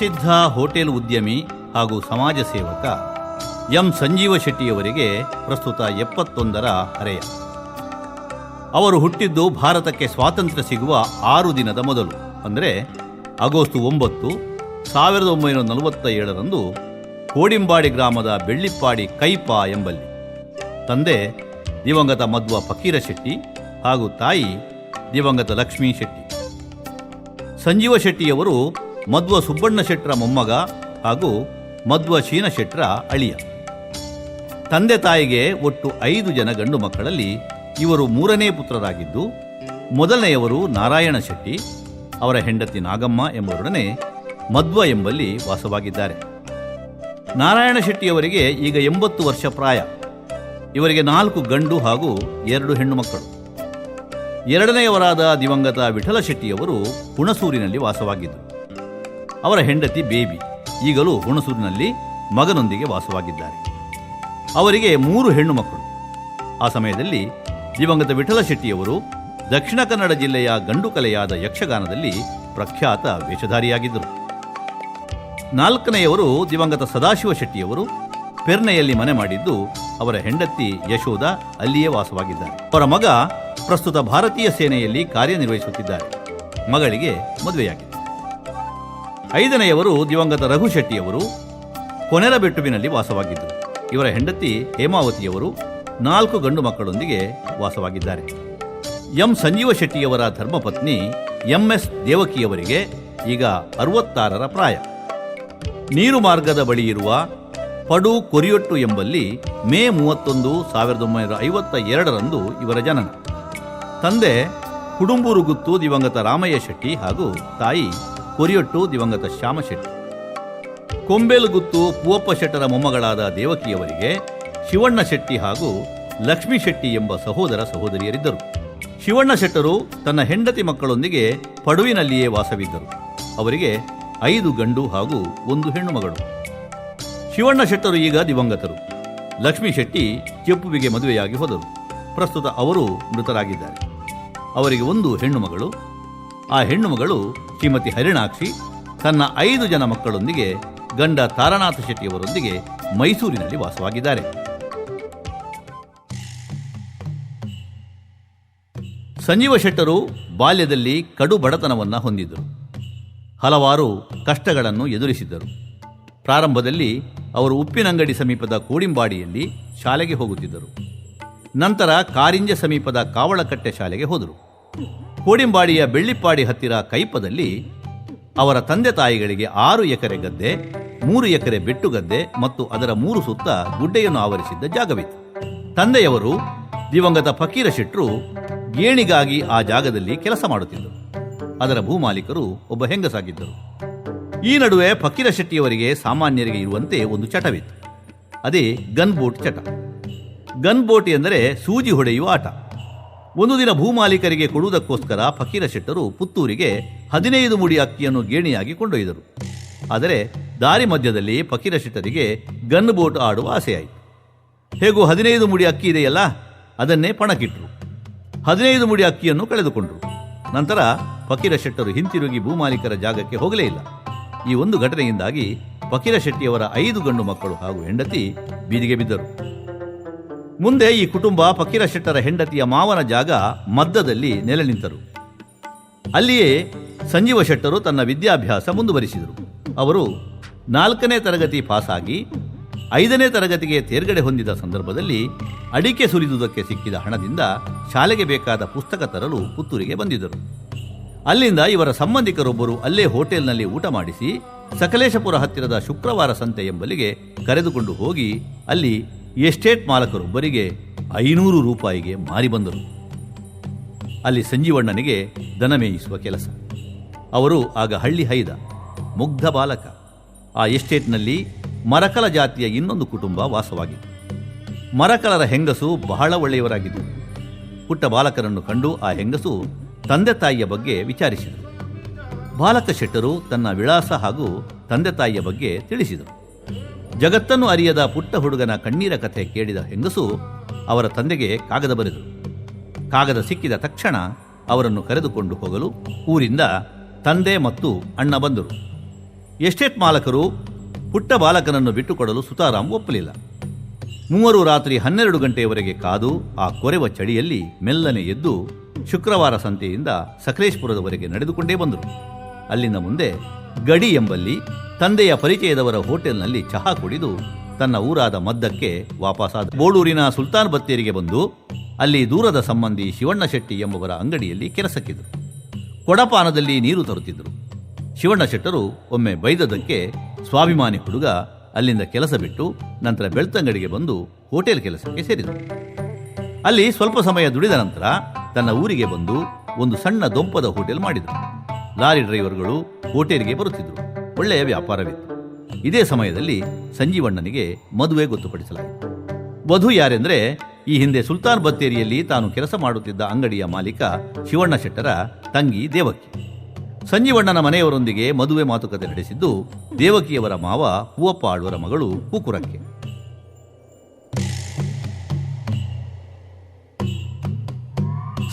ಪ್ರಸಿದ್ಧ ಹೋಟೆಲ್ ಉದ್ಯಮಿ ಹಾಗೂ ಸಮಾಜ ಸೇವಕ ಎಂ ಸಂಜೀವ ಶೆಟ್ಟಿಯವರಿಗೆ ಪ್ರಸ್ತುತ ಎಪ್ಪತ್ತೊಂದರ ಹರೆಯ. ಅವರು ಹುಟ್ಟಿದ್ದು ಭಾರತಕ್ಕೆ ಸ್ವಾತಂತ್ರ್ಯ ಸಿಗುವ ಆರು ದಿನದ ಮೊದಲು, ಅಂದರೆ ಆಗಸ್ಟ್ ಒಂಬತ್ತು, ಸಾವಿರದ ಒಂಬೈನೂರ ನಲವತ್ತ ಏಳರಂದು ಕೋಡಿಂಬಾಡಿ ಗ್ರಾಮದ ಬೆಳ್ಳಿಪ್ಪಾಡಿ ಕೈಪ ಎಂಬಲ್ಲಿ. ತಂದೆ ದಿವಂಗತ ಮಧ್ವ ಫಕೀರ ಶೆಟ್ಟಿ ಹಾಗೂ ತಾಯಿ ದಿವಂಗತ ಲಕ್ಷ್ಮೀ ಶೆಟ್ಟಿ. ಸಂಜೀವ ಶೆಟ್ಟಿಯವರು ಮಧ್ವ ಸುಬ್ಬಣ್ಣ ಶೆಟ್ಟರ ಮೊಮ್ಮಗ ಹಾಗೂ ಮಧ್ವ ಶೀನ ಶೆಟ್ಟರ ಅಳಿಯ. ತಂದೆ ತಾಯಿಗೆ ಒಟ್ಟು ಐದು ಜನ ಗಂಡು ಮಕ್ಕಳಲ್ಲಿ ಇವರು ಮೂರನೇ ಪುತ್ರರಾಗಿದ್ದು, ಮೊದಲನೆಯವರು ನಾರಾಯಣ ಶೆಟ್ಟಿ, ಅವರ ಹೆಂಡತಿ ನಾಗಮ್ಮ ಎಂಬವರೊಡನೆ ಮಧ್ವ ಎಂಬಲ್ಲಿ ವಾಸವಾಗಿದ್ದಾರೆ. ನಾರಾಯಣ ಶೆಟ್ಟಿಯವರಿಗೆ ಈಗ ಎಂಬತ್ತು ವರ್ಷ ಪ್ರಾಯ. ಇವರಿಗೆ ನಾಲ್ಕು ಗಂಡು ಹಾಗೂ ಎರಡು ಹೆಣ್ಣು ಮಕ್ಕಳು. ಎರಡನೆಯವರಾದ ದಿವಂಗತ ವಿಠಲ ಶೆಟ್ಟಿಯವರು ಹುಣಸೂರಿನಲ್ಲಿ ವಾಸವಾಗಿದ್ದರು. ಅವರ ಹೆಂಡತಿ ಬೇಬಿ, ಈಗಲೂ ಹುಣಸೂರಿನಲ್ಲಿ ಮಗನೊಂದಿಗೆ ವಾಸವಾಗಿದ್ದಾರೆ. ಅವರಿಗೆ ಮೂರು ಹೆಣ್ಣು ಮಕ್ಕಳು. ಆ ಸಮಯದಲ್ಲಿ ದಿವಂಗತ ವಿಠಲ ಶೆಟ್ಟಿಯವರು ದಕ್ಷಿಣ ಕನ್ನಡ ಜಿಲ್ಲೆಯ ಗಂಡು ಕಲೆಯಾದ ಯಕ್ಷಗಾನದಲ್ಲಿ ಪ್ರಖ್ಯಾತ ವೇಷಧಾರಿಯಾಗಿದ್ದರು. ನಾಲ್ಕನೆಯವರು ದಿವಂಗತ ಸದಾಶಿವ ಶೆಟ್ಟಿಯವರು ಪೆರ್ನೆಯಲ್ಲಿ ಮನೆ ಮಾಡಿದ್ದು ಅವರ ಹೆಂಡತಿ ಯಶೋಧ ಅಲ್ಲಿಯೇ ವಾಸವಾಗಿದ್ದಾರೆ. ಅವರ ಮಗ ಪ್ರಸ್ತುತ ಭಾರತೀಯ ಸೇನೆಯಲ್ಲಿ ಕಾರ್ಯನಿರ್ವಹಿಸುತ್ತಿದ್ದಾರೆ. ಮಗಳಿಗೆ ಮದುವೆಯಾಗಿದೆ. ಐದನೆಯವರು ದಿವಂಗತ ರಘು ಶೆಟ್ಟಿಯವರು ಕೊನೆರಬೆಟ್ಟುವಿನಲ್ಲಿ ವಾಸವಾಗಿದ್ದರು. ಇವರ ಹೆಂಡತಿ ಹೇಮಾವತಿಯವರು ನಾಲ್ಕು ಗಂಡು ಮಕ್ಕಳೊಂದಿಗೆ ವಾಸವಾಗಿದ್ದಾರೆ. ಎಂ ಸಂಜೀವ ಶೆಟ್ಟಿಯವರ ಧರ್ಮಪತ್ನಿ ಎಂ ಎಸ್ ದೇವಕಿಯವರಿಗೆ ಈಗ ಅರವತ್ತಾರರ ಪ್ರಾಯ. ನೀರು ಮಾರ್ಗದ ಬಳಿ ಇರುವ ಪಡು ಕೊರಿಯೊಟ್ಟು ಎಂಬಲ್ಲಿ ಮೇ ಮೂವತ್ತೊಂದು ಸಾವಿರದ ಒಂಬೈನೂರ ಐವತ್ತ ಎರಡರಂದು ಇವರ ಜನನ. ತಂದೆ ಕುಡುಂಬೂರುಗುತ್ತು ದಿವಂಗತ ರಾಮಯ್ಯ ಶೆಟ್ಟಿ ಹಾಗೂ ತಾಯಿ ಕೊರಿಯೊಟ್ಟು ದಿವಂಗತ ಶ್ಯಾಮಶೆಟ್ಟಿ. ಶೆಟ್ಟಿ ಕೊಂಬೇಲು ಗುತ್ತು ಪೂವಪ್ಪ ಶೆಟ್ಟರ ಮೊಮ್ಮಗಳಾದ ದೇವಕಿಯವರಿಗೆ ಶಿವಣ್ಣ ಶೆಟ್ಟಿ ಹಾಗೂ ಲಕ್ಷ್ಮೀ ಶೆಟ್ಟಿ ಎಂಬ ಸಹೋದರ ಸಹೋದರಿಯರಿದ್ದರು. ಶಿವಣ್ಣ ಶೆಟ್ಟರು ತನ್ನ ಹೆಂಡತಿ ಮಕ್ಕಳೊಂದಿಗೆ ಪಡುವಿನಲ್ಲಿಯೇ ವಾಸವಿದ್ದರು. ಅವರಿಗೆ ಐದು ಗಂಡು ಹಾಗೂ ಒಂದು ಹೆಣ್ಣು ಮಗಳು. ಶಿವಣ್ಣ ಶೆಟ್ಟರು ಈಗ ದಿವಂಗತರು. ಲಕ್ಷ್ಮೀ ಶೆಟ್ಟಿ ಚೆಪ್ಪುವಿಗೆ ಮದುವೆಯಾಗಿ ಹೋದರು. ಪ್ರಸ್ತುತ ಅವರು ಮೃತರಾಗಿದ್ದಾರೆ. ಅವರಿಗೆ ಒಂದು ಹೆಣ್ಣು ಮಗಳು ಆ ಹೆಣ್ಣು ಮಗಳು ಶ್ರೀಮತಿ ಹರಿಣಾಕ್ಷಿ, ತನ್ನ ಐದು ಜನ ಮಕ್ಕಳೊಂದಿಗೆ ಗಂಡ ತಾರನಾಥ ಶೆಟ್ಟಿಯವರೊಂದಿಗೆ ಮೈಸೂರಿನಲ್ಲಿ ವಾಸವಾಗಿದ್ದಾರೆ. ಸಂಜೀವ ಶೆಟ್ಟರು ಬಾಲ್ಯದಲ್ಲಿ ಕಡು ಬಡತನವನ್ನು ಹೊಂದಿದ್ದರು. ಹಲವಾರು ಕಷ್ಟಗಳನ್ನು ಎದುರಿಸಿದ್ದರು. ಪ್ರಾರಂಭದಲ್ಲಿ ಅವರು ಉಪ್ಪಿನಂಗಡಿ ಸಮೀಪದ ಕೋಡಿಂಬಾಡಿಯಲ್ಲಿ ಶಾಲೆಗೆ ಹೋಗುತ್ತಿದ್ದರು. ನಂತರ ಕಾರಿಂಜ ಸಮೀಪದ ಕಾವಳಕಟ್ಟೆ ಶಾಲೆಗೆ ಹೋದರು. ಕೋಡಿಂಬಾಡಿಯ ಬೆಳ್ಳಿಪ್ಪಾಡಿ ಹತ್ತಿರ ಕೈಪದಲ್ಲಿ ಅವರ ತಂದೆ ತಾಯಿಗಳಿಗೆ ಆರು ಎಕರೆ ಗದ್ದೆ, ಮೂರು ಎಕರೆ ಬೆಟ್ಟುಗದ್ದೆ ಮತ್ತು ಅದರ ಮೂರು ಸುತ್ತ ಗುಡ್ಡೆಯನ್ನು ಆವರಿಸಿದ್ದ ಜಾಗವಿತ್ತು. ತಂದೆಯವರು ದಿವಂಗತ ಫಕೀರ ಶೆಟ್ರು ಗೇಣಿಗಾಗಿ ಆ ಜಾಗದಲ್ಲಿ ಕೆಲಸ ಮಾಡುತ್ತಿದ್ದರು. ಅದರ ಭೂಮಾಲೀಕರು ಒಬ್ಬ ಹೆಂಗಸಾಗಿದ್ದರು. ಈ ನಡುವೆ ಫಕೀರ ಶೆಟ್ಟಿಯವರಿಗೆ ಸಾಮಾನ್ಯರಿಗೆ ಇರುವಂತೆ ಒಂದು ಚಟವಿತ್ತು. ಅದೇ ಗನ್ ಬೋಟ್ ಚಟ. ಗನ್ ಬೋಟ್ ಎಂದರೆ ಸೂಜಿ ಹೊಡೆಯುವ ಆಟ. ಒಂದು ದಿನ ಭೂಮಾಲೀಕರಿಗೆ ಕೊಡುವುದಕ್ಕೋಸ್ಕರ ಫಕೀರ ಶೆಟ್ಟರು ಪುತ್ತೂರಿಗೆ ಹದಿನೈದು ಮುಡಿ ಅಕ್ಕಿಯನ್ನು ಗೇಣಿಯಾಗಿ ಕೊಂಡೊಯ್ದರು. ಆದರೆ ದಾರಿ ಮಧ್ಯದಲ್ಲಿ ಫಕೀರ ಶೆಟ್ಟರಿಗೆ ಗನ್ ಬೋಟ್ ಆಡುವ ಆಸೆಯಾಯಿತು. ಹೇಗೂ ಹದಿನೈದು ಮುಡಿ ಅಕ್ಕಿ ಇದೆಯಲ್ಲ, ಅದನ್ನೇ ಪಣಕ್ಕಿಟ್ಟರು ಹದಿನೈದು ಮುಡಿ ಅಕ್ಕಿಯನ್ನು ಕಳೆದುಕೊಂಡರು. ನಂತರ ಫಕೀರ ಶೆಟ್ಟರು ಹಿಂತಿರುಗಿ ಭೂಮಾಲೀಕರ ಜಾಗಕ್ಕೆ ಹೋಗಲೇ ಇಲ್ಲ. ಈ ಒಂದು ಘಟನೆಯಿಂದಾಗಿ ಫಕೀರ ಶೆಟ್ಟಿಯವರ ಐದು ಗಂಡು ಮಕ್ಕಳು ಹಾಗೂ ಹೆಂಡತಿ ಬೀದಿಗೆ ಬಿದ್ದರು. ಮುಂದೆ ಈ ಕುಟುಂಬ ಫಕೀರ ಶೆಟ್ಟರ ಹೆಂಡತಿಯ ಮಾವನ ಜಾಗ ಮದ್ದದಲ್ಲಿ ನೆಲೆ ನಿಂತರು. ಅಲ್ಲಿಯೇ ಸಂಜೀವ ಶೆಟ್ಟರು ತನ್ನ ವಿದ್ಯಾಭ್ಯಾಸ ಮುಂದುವರಿಸಿದರು. ಅವರು ನಾಲ್ಕನೇ ತರಗತಿ ಪಾಸಾಗಿ ಐದನೇ ತರಗತಿಗೆ ತೇರ್ಗಡೆ ಹೊಂದಿದ ಸಂದರ್ಭದಲ್ಲಿ ಅಡಿಕೆ ಸುರಿದುದಕ್ಕೆ ಸಿಕ್ಕಿದ ಹಣದಿಂದ ಶಾಲೆಗೆ ಬೇಕಾದ ಪುಸ್ತಕ ತರಲು ಪುತ್ತೂರಿಗೆ ಬಂದಿದ್ದರು. ಅಲ್ಲಿಂದ ಇವರ ಸಂಬಂಧಿಕರೊಬ್ಬರು ಅಲ್ಲೇ ಹೋಟೆಲ್ನಲ್ಲಿ ಊಟ ಮಾಡಿಸಿ ಸಕಲೇಶಪುರ ಹತ್ತಿರದ ಶುಕ್ರವಾರ ಸಂತೆ ಎಂಬಲ್ಲಿಗೆ ಕರೆದುಕೊಂಡು ಹೋಗಿ ಅಲ್ಲಿ ಎಸ್ಟೇಟ್ ಬರಿಗೆ ಐನೂರು ರೂಪಾಯಿಗೆ ಮಾರಿ ಬಂದರು. ಅಲ್ಲಿ ಸಂಜೀವಣ್ಣನಿಗೆ ದನ ಮೇಯಿಸುವ ಕೆಲಸ. ಅವರು ಆಗ ಹಳ್ಳಿ ಹೈದ, ಮುಗ್ಧ ಬಾಲಕ. ಆ ಎಸ್ಟೇಟ್ನಲ್ಲಿ ಮರಕಲ ಜಾತಿಯ ಇನ್ನೊಂದು ಕುಟುಂಬ ವಾಸವಾಗಿತ್ತು. ಮರಕಲರ ಹೆಂಗಸು ಬಹಳ ಒಳ್ಳೆಯವರಾಗಿದ್ದರು. ಪುಟ್ಟ ಬಾಲಕರನ್ನು ಕಂಡು ಆ ಹೆಂಗಸು ತಂದೆ ತಾಯಿಯ ಬಗ್ಗೆ ವಿಚಾರಿಸಿದರು. ಬಾಲಕ ಶೆಟ್ಟರು ತನ್ನ ವಿಳಾಸ ಹಾಗೂ ತಂದೆ ತಾಯಿಯ ಬಗ್ಗೆ ತಿಳಿಸಿದರು. ಜಗತ್ತನ್ನು ಅರಿಯದ ಪುಟ್ಟ ಹುಡುಗನ ಕಣ್ಣೀರ ಕಥೆ ಕೇಳಿದ ಹೆಂಗಸು ಅವರ ತಂದೆಗೆ ಕಾಗದ ಬರೆದರು ಕಾಗದ ಸಿಕ್ಕಿದ ತಕ್ಷಣ ಅವರನ್ನು ಕರೆದುಕೊಂಡು ಹೋಗಲು ಊರಿಂದ ತಂದೆ ಮತ್ತು ಅಣ್ಣ ಬಂದರು. ಎಸ್ಟೇಟ್ ಮಾಲಕರು ಪುಟ್ಟ ಬಾಲಕನನ್ನು ಬಿಟ್ಟುಕೊಡಲು ಸುತಾರಾಮ್ ಒಪ್ಪಲಿಲ್ಲ. ಮೂವರು ರಾತ್ರಿ ಹನ್ನೆರಡು ಗಂಟೆಯವರೆಗೆ ಕಾದು ಆ ಕೊರೆವ ಚಳಿಯಲ್ಲಿ ಮೆಲ್ಲನೆ ಎದ್ದು ಶುಕ್ರವಾರ ಸಂತೆಯಿಂದ ಸಕಲೇಶ್ಪುರದವರೆಗೆ ನಡೆದುಕೊಂಡೇ ಬಂದರು. ಅಲ್ಲಿಂದ ಮುಂದೆ ಗಡಿ ಎಂಬಲ್ಲಿ ತಂದೆಯ ಪರಿಚಯದವರ ಹೋಟೆಲ್ನಲ್ಲಿ ಚಹಾ ಕುಡಿದು ತನ್ನ ಊರಾದ ಮದ್ದಕ್ಕೆ ವಾಪಸಾದ ಬೋಳೂರಿನ ಸುಲ್ತಾನ್ ಬತ್ತೇರಿಗೆ ಬಂದು ಅಲ್ಲಿ ದೂರದ ಸಂಬಂಧಿ ಶಿವಣ್ಣ ಶೆಟ್ಟಿ ಎಂಬುವರ ಅಂಗಡಿಯಲ್ಲಿ ಕೆಲಸಕ್ಕಿದ್ದರು ಕೊಡಪಾನದಲ್ಲಿ ನೀರು ತರುತ್ತಿದ್ದರು. ಶಿವಣ್ಣ ಶೆಟ್ಟರು ಒಮ್ಮೆ ಬೈದದಕ್ಕೆ ಸ್ವಾಭಿಮಾನಿ ಹುಡುಗ ಅಲ್ಲಿಂದ ಕೆಲಸ ಬಿಟ್ಟು ನಂತರ ಬೆಳ್ತಂಗಡಿಗೆ ಬಂದು ಹೋಟೆಲ್ ಕೆಲಸಕ್ಕೆ ಸೇರಿದರು ಅಲ್ಲಿ ಸ್ವಲ್ಪ ಸಮಯ ದುಡಿದ ನಂತರ ತನ್ನ ಊರಿಗೆ ಬಂದು ಒಂದು ಸಣ್ಣ ದೊಂಪದ ಹೋಟೆಲ್ ಮಾಡಿದರು. ಲಾರಿ ಡ್ರೈವರ್ಗಳು ಹೋಟೆಲ್ಗೆ ಬರುತ್ತಿದ್ದರು. ಒಳ್ಳೆಯ ವ್ಯಾಪಾರವಿತ್ತು. ಇದೇ ಸಮಯದಲ್ಲಿ ಸಂಜೀವಣ್ಣನಿಗೆ ಮದುವೆ ಗೊತ್ತುಪಡಿಸಲಾಯಿತು. ವಧು ಯಾರೆಂದರೆ, ಈ ಹಿಂದೆ ಸುಲ್ತಾನ್ ಬತ್ತೇರಿಯಲ್ಲಿ ತಾನು ಕೆಲಸ ಮಾಡುತ್ತಿದ್ದ ಅಂಗಡಿಯ ಮಾಲೀಕ ಶಿವಣ್ಣ ಶೆಟ್ಟರ ತಂಗಿ ದೇವಕಿ. ಸಂಜೀವಣ್ಣನ ಮನೆಯವರೊಂದಿಗೆ ಮದುವೆ ಮಾತುಕತೆ ನಡೆಸಿದ್ದು ದೇವಕಿಯವರ ಮಾವ ಹೂವಪ್ಪ ಆಳ್ವರ ಮಗಳು ಕೂಕುರಕ್ಕೆ.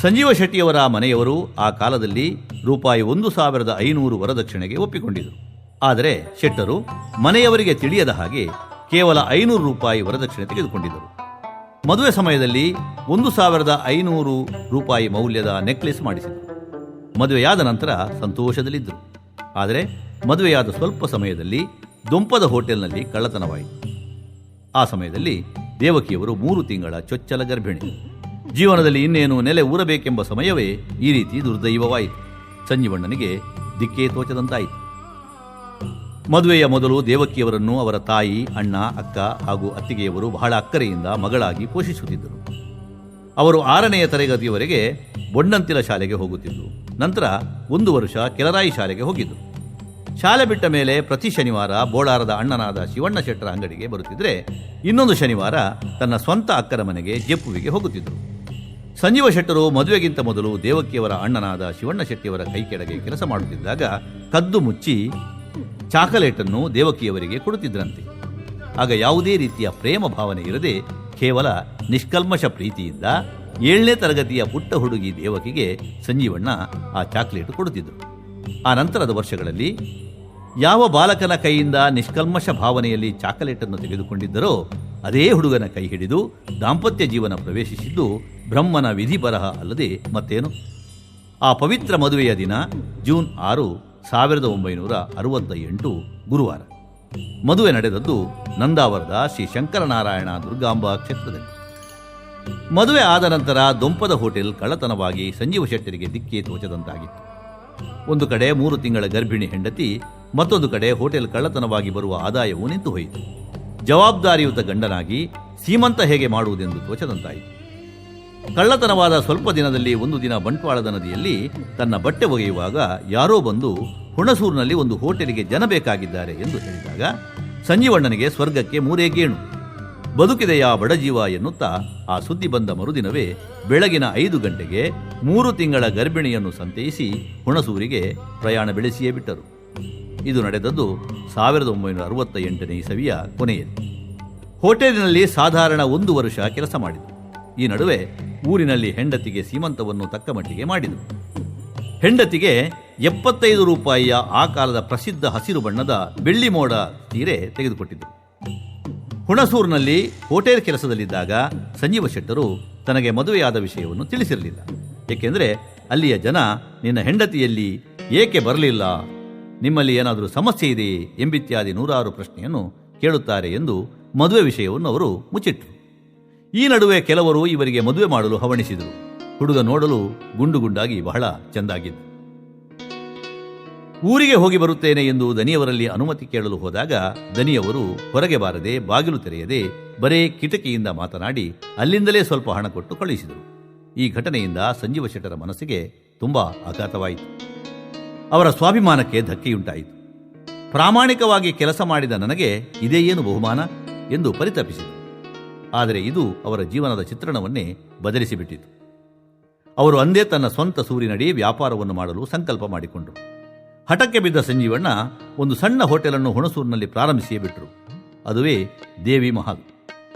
ಸಂಜೀವ ಶೆಟ್ಟಿಯವರ ಮನೆಯವರು ಆ ಕಾಲದಲ್ಲಿ ರೂಪಾಯಿ ಒಂದು ಸಾವಿರದ ಐನೂರು ವರದಕ್ಷಿಣೆಗೆ ಒಪ್ಪಿಕೊಂಡಿದ್ದರು ಆದರೆ ಶೆಟ್ಟರು ಮನೆಯವರಿಗೆ ತಿಳಿಯದ ಹಾಗೆ ಕೇವಲ ಐನೂರು ರೂಪಾಯಿ ವರದಕ್ಷಿಣೆ ತೆಗೆದುಕೊಂಡಿದ್ದರು. ಮದುವೆ ಸಮಯದಲ್ಲಿ ಒಂದು ಸಾವಿರದ ಐನೂರು ರೂಪಾಯಿ ಮೌಲ್ಯದ ನೆಕ್ಲೆಸ್ ಮಾಡಿಸಿದರು. ಮದುವೆಯಾದ ನಂತರ ಸಂತೋಷದಲ್ಲಿದ್ದರು ಆದರೆ ಮದುವೆಯಾದ ಸ್ವಲ್ಪ ಸಮಯದಲ್ಲಿ ದೊಂಪದ ಹೋಟೆಲ್ನಲ್ಲಿ ಕಳ್ಳತನವಾಯಿತು. ಆ ಸಮಯದಲ್ಲಿ ದೇವಕಿಯವರು ಮೂರು ತಿಂಗಳ ಚೊಚ್ಚಲ ಗರ್ಭಿಣಿ. ಜೀವನದಲ್ಲಿ ಇನ್ನೇನು ನೆಲೆ ಊರಬೇಕೆಂಬ ಸಮಯವೇ ಈ ರೀತಿ ದುರ್ದೈವವಾಯಿತು. ಸಂಜೀವಣ್ಣನಿಗೆ ದಿಕ್ಕೇ ತೋಚದಂತಾಯಿತು. ಮದುವೆಯ ಮೊದಲು ದೇವಕಿಯವರನ್ನು ಅವರ ತಾಯಿ, ಅಣ್ಣ, ಅಕ್ಕ ಹಾಗೂ ಅತ್ತಿಗೆಯವರು ಬಹಳ ಅಕ್ಕರೆಯಿಂದ ಮಗಳಾಗಿ ಪೋಷಿಸುತ್ತಿದ್ದರು. ಅವರು ಆರನೆಯ ತರಗತಿಯವರೆಗೆ ಬೊಣ್ಣಂತಿಲ ಶಾಲೆಗೆ ಹೋಗುತ್ತಿದ್ದರು. ನಂತರ ಒಂದು ವರ್ಷ ಕೆಲರಾಯಿ ಶಾಲೆಗೆ ಹೋಗಿದ್ದರು. ಶಾಲೆ ಬಿಟ್ಟ ಮೇಲೆ ಪ್ರತಿ ಶನಿವಾರ ಬೋಳಾರದ ಅಣ್ಣನಾದ ಶಿವಣ್ಣ ಶೆಟ್ಟರ ಅಂಗಡಿಗೆ ಬರುತ್ತಿದ್ರೆ ಇನ್ನೊಂದು ಶನಿವಾರ ತನ್ನ ಸ್ವಂತ ಅಕ್ಕರ ಮನೆಗೆ ಜೆಪ್ಪುವಿಗೆ ಹೋಗುತ್ತಿದ್ದರು. ಸಂಜೀವ ಶೆಟ್ಟರು ಮದುವೆಗಿಂತ ಮೊದಲು ದೇವಕಿಯವರ ಅಣ್ಣನಾದ ಶಿವಣ್ಣ ಶೆಟ್ಟಿಯವರ ಕೈ ಕೆಳಗೆ ಕೆಲಸ ಮಾಡುತ್ತಿದ್ದಾಗ ಕದ್ದು ಮುಚ್ಚಿ ಚಾಕಲೇಟನ್ನು ದೇವಕಿಯವರಿಗೆ ಕೊಡುತ್ತಿದ್ದರಂತೆ ಆಗ ಯಾವುದೇ ರೀತಿಯ ಪ್ರೇಮ ಭಾವನೆ ಇರದೆ ಕೇವಲ ನಿಷ್ಕಲ್ಮಶ ಪ್ರೀತಿಯಿಂದ ಏಳನೇ ತರಗತಿಯ ಪುಟ್ಟ ಹುಡುಗಿ ದೇವಕಿಗೆ ಸಂಜೀವಣ್ಣ ಆ ಚಾಕ್ಲೇಟ್ ಕೊಡುತ್ತಿದ್ದರು. ಆ ನಂತರದ ವರ್ಷಗಳಲ್ಲಿ ಯಾವ ಬಾಲಕನ ಕೈಯಿಂದ ನಿಷ್ಕಲ್ಮಶ ಭಾವನೆಯಲ್ಲಿ ಚಾಕಲೇಟನ್ನು ತೆಗೆದುಕೊಂಡಿದ್ದರೋ ಅದೇ ಹುಡುಗನ ಕೈ ಹಿಡಿದು ದಾಂಪತ್ಯ ಜೀವನ ಪ್ರವೇಶಿಸಿದ್ದು ಬ್ರಹ್ಮನ ವಿಧಿ ಬರಹ ಅಲ್ಲದೆ ಮತ್ತೇನು? ಆ ಪವಿತ್ರ ಮದುವೆಯ ದಿನ ಜೂನ್ ಆರು, ಸಾವಿರದ ಒಂಬೈನೂರ ಅರವತ್ತ ಎಂಟು ಗುರುವಾರ. ಮದುವೆ ನಡೆದದ್ದು ನಂದಾವರದ ಶ್ರೀ ಶಂಕರನಾರಾಯಣ ದುರ್ಗಾಂಬಾ ಕ್ಷೇತ್ರದಲ್ಲಿ. ಮದುವೆ ಆದ ನಂತರ ದೊಂಪದ ಹೋಟೆಲ್ ಕಳ್ಳತನವಾಗಿ ಸಂಜೀವ ಶೆಟ್ಟರಿಗೆ ದಿಕ್ಕೇ ತೋಚದಂತಾಗಿತ್ತು. ಒಂದು ಕಡೆ ಮೂರು ತಿಂಗಳ ಗರ್ಭಿಣಿ ಹೆಂಡತಿ, ಮತ್ತೊಂದು ಕಡೆ ಹೋಟೆಲ್ ಕಳ್ಳತನವಾಗಿ ಬರುವ ಆದಾಯವು ನಿಂತು ಹೋಯಿತು ಜವಾಬ್ದಾರಿಯುತ ಗಂಡನಾಗಿ ಸೀಮಂತ ಹೇಗೆ ಮಾಡುವುದೆಂದು ತೋಚದಂತಾಯಿತು. ಕಳ್ಳತನವಾದ ಸ್ವಲ್ಪ ದಿನದಲ್ಲಿ ಒಂದು ದಿನ ಬಂಟ್ವಾಳದ ನದಿಯಲ್ಲಿ ತನ್ನ ಬಟ್ಟೆ ಒಗೆಯುವಾಗ ಯಾರೋ ಬಂದು ಹುಣಸೂರಿನಲ್ಲಿ ಒಂದು ಹೋಟೆಲಿಗೆ ಜನ ಬೇಕಾಗಿದ್ದಾರೆ ಎಂದು ಹೇಳಿದಾಗ ಸಂಜೀವಣ್ಣನಿಗೆ ಸ್ವರ್ಗಕ್ಕೆ ಮೂರೇ ಗೇಣು. ಬದುಕಿದೆಯಾ ಬಡಜೀವ ಎನ್ನುತ್ತಾ ಆ ಸುದ್ದಿ ಬಂದ ಮರುದಿನವೇ ಬೆಳಗಿನ ಐದು ಗಂಟೆಗೆ ಮೂರು ತಿಂಗಳ ಗರ್ಭಿಣಿಯನ್ನು ಸಂತೈಸಿ ಹುಣಸೂರಿಗೆ ಪ್ರಯಾಣ ಬೆಳೆಸಿಯೇ ಬಿಟ್ಟರು. ಇದು ನಡೆದದ್ದು ಸಾವಿರದ ಒಂಬೈನೂರ ಅರವತ್ತ ಎಂಟನೇ ಇಸವಿಯ ಕೊನೆಯಲ್ಲಿ. ಹೋಟೆಲಿನಲ್ಲಿ ಸಾಧಾರಣ ಒಂದು ವರ್ಷ ಕೆಲಸ ಮಾಡಿದರು. ಈ ನಡುವೆ ಊರಿನಲ್ಲಿ ಹೆಂಡತಿಗೆ ಸೀಮಂತವನ್ನು ತಕ್ಕ ಮಟ್ಟಿಗೆ ಮಾಡಿದರು. ಹೆಂಡತಿಗೆ ಎಪ್ಪತ್ತೈದು ರೂಪಾಯಿಯ ಆ ಕಾಲದ ಪ್ರಸಿದ್ಧ ಹಸಿರು ಬಣ್ಣದ ಬೆಳ್ಳಿ ಮೋಡ ಸೀರೆ ತೆಗೆದುಕೊಟ್ಟಿದ್ದರು. ಹುಣಸೂರಿನಲ್ಲಿ ಹೋಟೆಲ್ ಕೆಲಸದಲ್ಲಿದ್ದಾಗ ಸಂಜೀವ ಶೆಟ್ಟರು ತನಗೆ ಮದುವೆಯಾದ ವಿಷಯವನ್ನು ತಿಳಿಸಿರಲಿಲ್ಲ. ಏಕೆಂದರೆ ಅಲ್ಲಿಯ ಜನ ನಿನ್ನ ಹೆಂಡತಿಯಲ್ಲಿ ಏಕೆ ಬರಲಿಲ್ಲ? ನಿಮ್ಮಲ್ಲಿ ಏನಾದರೂ ಸಮಸ್ಯೆ ಇದೆಯೇ ಎಂಬಿತ್ಯಾದಿ ನೂರಾರು ಪ್ರಶ್ನೆಯನ್ನು ಕೇಳುತ್ತಾರೆ ಎಂದು ಮದುವೆ ವಿಷಯವನ್ನು ಅವರು ಮುಚ್ಚಿಟ್ಟರು ಈ ನಡುವೆ ಕೆಲವರು ಇವರಿಗೆ ಮದುವೆ ಮಾಡಲು ಹವಣಿಸಿದರು. ಹುಡುಗ ನೋಡಲು ಗುಂಡು ಗುಂಡಾಗಿ ಬಹಳ ಚೆಂದಾಗಿದ್ದ. ಊರಿಗೆ ಹೋಗಿ ಬರುತ್ತೇನೆ ಎಂದು ದನಿಯವರಲ್ಲಿ ಅನುಮತಿ ಕೇಳಲು ಹೋದಾಗ ದನಿಯವರು ಹೊರಗೆ ಬಾರದೆ ಬಾಗಿಲು ತೆರೆಯದೆ ಬರೇ ಕಿಟಕಿಯಿಂದ ಮಾತನಾಡಿ ಅಲ್ಲಿಂದಲೇ ಸ್ವಲ್ಪ ಹಣ ಕೊಟ್ಟು ಕಳುಹಿಸಿದರು. ಈ ಘಟನೆಯಿಂದ ಸಂಜೀವ ಶೆಟ್ಟರ ಮನಸ್ಸಿಗೆ ತುಂಬಾ ಆಘಾತವಾಯಿತು. ಅವರ ಸ್ವಾಭಿಮಾನಕ್ಕೆ ಧಕ್ಕೆಯುಂಟಾಯಿತು. ಪ್ರಾಮಾಣಿಕವಾಗಿ ಕೆಲಸ ಮಾಡಿದ ನನಗೆ ಇದೇ ಏನು ಬಹುಮಾನ ಎಂದು ಪರಿತಪಿಸಿದರು ಆದರೆ ಇದು ಅವರ ಜೀವನದ ಚಿತ್ರಣವನ್ನೇ ಬದಲಿಸಿಬಿಟ್ಟಿತು. ಅವರು ಅಂದೇ ತನ್ನ ಸ್ವಂತ ಸೂರಿನಡಿ ವ್ಯಾಪಾರವನ್ನು ಮಾಡಲು ಸಂಕಲ್ಪ ಮಾಡಿಕೊಂಡರು. ಹಠಕ್ಕೆ ಬಿದ್ದ ಸಂಜೀವಣ್ಣ ಒಂದು ಸಣ್ಣ ಹೋಟೆಲನ್ನು ಹುಣಸೂರಿನಲ್ಲಿ ಪ್ರಾರಂಭಿಸಿಯೇ ಬಿಟ್ಟರು ಅದುವೇ ದೇವಿ ಮಹಲ್.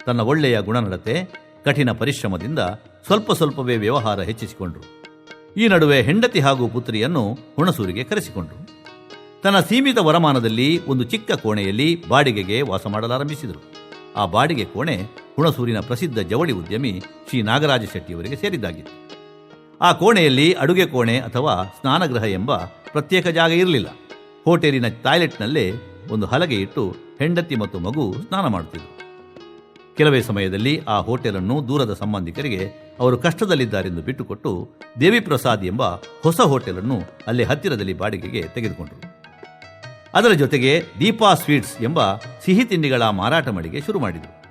ತನ್ನ ಒಳ್ಳೆಯ ಗುಣನಡತೆ, ಕಠಿಣ ಪರಿಶ್ರಮದಿಂದ ಸ್ವಲ್ಪ ಸ್ವಲ್ಪವೇ ವ್ಯವಹಾರ ಹೆಚ್ಚಿಸಿಕೊಂಡರು. ಈ ನಡುವೆ ಹೆಂಡತಿ ಹಾಗೂ ಪುತ್ರಿಯನ್ನು ಹುಣಸೂರಿಗೆ ಕರೆಸಿಕೊಂಡರು. ತನ್ನ ಸೀಮಿತ ವರಮಾನದಲ್ಲಿ ಒಂದು ಚಿಕ್ಕ ಕೋಣೆಯಲ್ಲಿ ಬಾಡಿಗೆಗೆ ವಾಸ ಮಾಡಲಾರಂಭಿಸಿದರು. ಆ ಬಾಡಿಗೆ ಕೋಣೆ ಹುಣಸೂರಿನ ಪ್ರಸಿದ್ಧ ಜವಳಿ ಉದ್ಯಮಿ ಶ್ರೀ ನಾಗರಾಜ ಶೆಟ್ಟಿಯವರಿಗೆ ಸೇರಿದ್ದಾಗಿತ್ತು. ಆ ಕೋಣೆಯಲ್ಲಿ ಅಡುಗೆ ಕೋಣೆ ಅಥವಾ ಸ್ನಾನಗೃಹ ಎಂಬ ಪ್ರತ್ಯೇಕ ಜಾಗ ಇರಲಿಲ್ಲ. ಹೋಟೆಲಿನ ಟಾಯ್ಲೆಟ್ನಲ್ಲೇ ಒಂದು ಹಲಗೆ ಇಟ್ಟು ಹೆಂಡತಿ ಮತ್ತು ಮಗು ಸ್ನಾನ ಮಾಡುತ್ತಿದ್ದರು. ಕೆಲವೇ ಸಮಯದಲ್ಲಿ ಆ ಹೋಟೆಲನ್ನು ದೂರದ ಸಂಬಂಧಿಕರಿಗೆ ಅವರು ಕಷ್ಟದಲ್ಲಿದ್ದಾರೆಂದು ಬಿಟ್ಟುಕೊಟ್ಟು ದೇವಿ ಪ್ರಸಾದ್ ಎಂಬ ಹೊಸ ಹೋಟೆಲನ್ನು ಅಲ್ಲಿ ಹತ್ತಿರದಲ್ಲಿ ಬಾಡಿಗೆಗೆ ತೆಗೆದುಕೊಂಡರು. ಅದರ ಜೊತೆಗೆ ದೀಪಾ ಸ್ವೀಟ್ಸ್ ಎಂಬ ಸಿಹಿ ತಿಂಡಿಗಳ ಮಾರಾಟ ಮಳಿಗೆ ಶುರು ಮಾಡಿದರು.